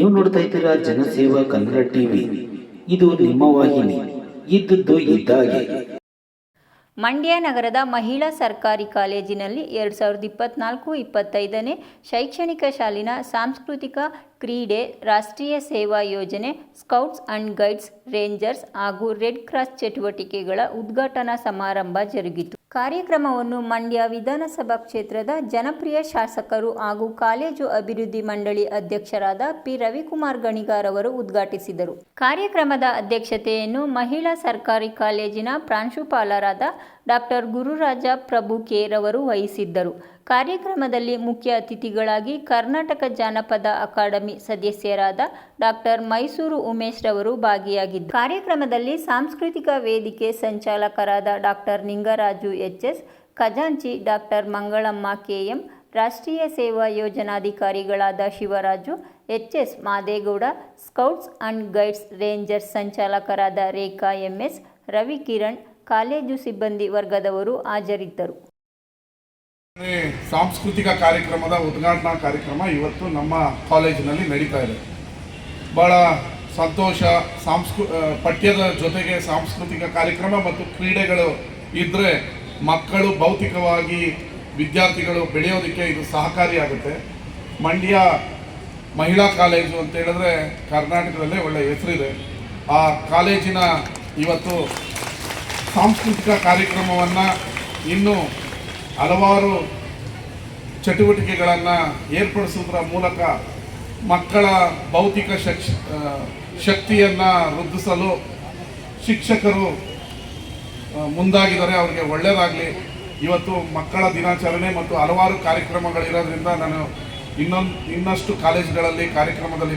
ನೀವು ನೋಡ್ತಾ ಇದ್ದೀರಾ ಜನಸೇವಾ ಕನ್ನಡ ಟಿವಿ. ಇದು ನಿಮ್ಮ ವಾಹಿನಿ. ಇದ್ದದ್ದು ಇದ್ದಾಗೆ. ಮಂಡ್ಯ ನಗರದ ಮಹಿಳಾ ಸರ್ಕಾರಿ ಕಾಲೇಜಿನಲ್ಲಿ ಎರಡು ಸಾವಿರದ ಇಪ್ಪತ್ನಾಲ್ಕು, ಇಪ್ಪತ್ತೈದನೇ ಶೈಕ್ಷಣಿಕ ಶಾಲಿನ ಸಾಂಸ್ಕೃತಿಕ ಕ್ರೀಡೆ, ರಾಷ್ಟ್ರೀಯ ಸೇವಾ ಯೋಜನೆ, ಸ್ಕೌಟ್ಸ್ ಅಂಡ್ ಗೈಡ್ಸ್, ರೇಂಜರ್ಸ್ ಹಾಗೂ ರೆಡ್ ಕ್ರಾಸ್ ಚಟುವಟಿಕೆಗಳ ಉದ್ಘಾಟನಾ ಸಮಾರಂಭ ಜರುಗಿತು. ಕಾರ್ಯಕ್ರಮವನ್ನು ಮಂಡ್ಯ ವಿಧಾನಸಭಾ ಕ್ಷೇತ್ರದ ಜನಪ್ರಿಯ ಶಾಸಕರು ಹಾಗೂ ಕಾಲೇಜು ಅಭಿವೃದ್ಧಿ ಮಂಡಳಿ ಅಧ್ಯಕ್ಷರಾದ ಪಿ. ರವಿಕುಮಾರ್ ಗಣಿಗಾರ್ ಅವರು ಉದ್ಘಾಟಿಸಿದರು. ಕಾರ್ಯಕ್ರಮದ ಅಧ್ಯಕ್ಷತೆಯನ್ನು ಮಹಿಳಾ ಸರ್ಕಾರಿ ಕಾಲೇಜಿನ ಪ್ರಾಂಶುಪಾಲರಾದ ಡಾಕ್ಟರ್ ಗುರುರಾಜ ಪ್ರಭು ಕೇರವರು ವಹಿಸಿದ್ದರು. ಕಾರ್ಯಕ್ರಮದಲ್ಲಿ ಮುಖ್ಯ ಅತಿಥಿಗಳಾಗಿ ಕರ್ನಾಟಕ ಜಾನಪದ ಅಕಾಡೆಮಿ ಸದಸ್ಯರಾದ ಡಾಕ್ಟರ್ ಮೈಸೂರು ಉಮೇಶ್ ರವರು ಭಾಗಿಯಾಗಿದ್ದರು. ಕಾರ್ಯಕ್ರಮದಲ್ಲಿ ಸಾಂಸ್ಕೃತಿಕ ವೇದಿಕೆ ಸಂಚಾಲಕರಾದ ಡಾಕ್ಟರ್ ನಿಂಗರಾಜು ಎಚ್ ಎಸ್, ಖಜಾಂಚಿ ಡಾಕ್ಟರ್ ಮಂಗಳಮ್ಮ ಕೆಎಂ ರಾಷ್ಟ್ರೀಯ ಸೇವಾ ಯೋಜನಾಧಿಕಾರಿಗಳಾದ Shivaraju H S Madegowda, scouts and guides rangers ಸಂಚಾಲಕರಾದ Rekha M S Ravi Kiran college ಸಿಬ್ಬಂದಿ ವರ್ಗದವರು ಹಾಜರಿದ್ದರು. ಸಾಂಸ್ಕೃತಿಕ ಕಾರ್ಯಕ್ರಮದ ಉದ್ಘಾಟನಾ ಕಾರ್ಯಕ್ರಮ ಇವತ್ತು ನಮ್ಮ ಕಾಲೇಜಿನಲ್ಲಿ ನಡೀತಾ ಇದೆ. ಭಾಳ ಸಂತೋಷ, ಸಾಂಸ್ಕೃ ಪಠ್ಯದ ಜೊತೆಗೆ ಸಾಂಸ್ಕೃತಿಕ ಕಾರ್ಯಕ್ರಮ ಮತ್ತು ಕ್ರೀಡೆಗಳು ಇದ್ದರೆ ಮಕ್ಕಳು ಭೌತಿಕವಾಗಿ ವಿದ್ಯಾರ್ಥಿಗಳು ಬೆಳೆಯೋದಕ್ಕೆ ಇದು ಸಹಕಾರಿಯಾಗುತ್ತೆ. ಮಂಡ್ಯ ಮಹಿಳಾ ಕಾಲೇಜು ಅಂತ ಹೇಳಿದ್ರೆ ಕರ್ನಾಟಕದಲ್ಲೇ ಒಳ್ಳೆಯ ಹೆಸರಿದೆ. ಆ ಕಾಲೇಜಿನ ಇವತ್ತು ಸಾಂಸ್ಕೃತಿಕ ಕಾರ್ಯಕ್ರಮವನ್ನು ಇನ್ನೂ ಹಲವಾರು ಚಟುವಟಿಕೆಗಳನ್ನು ಏರ್ಪಡಿಸೋದ್ರ ಮೂಲಕ ಮಕ್ಕಳ ಭೌತಿಕ ಶಕ್ ಶಕ್ತಿಯನ್ನು ವೃದ್ಧಿಸಲು ಶಿಕ್ಷಕರು ಮುಂದಾಗಿದ್ದಾರೆ. ಅವರಿಗೆ ಒಳ್ಳೆಯದಾಗಲಿ ಇವತ್ತು ಮಕ್ಕಳ ದಿನಾಚರಣೆ ಮತ್ತು ಹಲವಾರು ಕಾರ್ಯಕ್ರಮಗಳಿರೋದ್ರಿಂದ ನಾನು ಇನ್ನೊಂದು, ಇನ್ನಷ್ಟು ಕಾಲೇಜುಗಳಲ್ಲಿ ಕಾರ್ಯಕ್ರಮದಲ್ಲಿ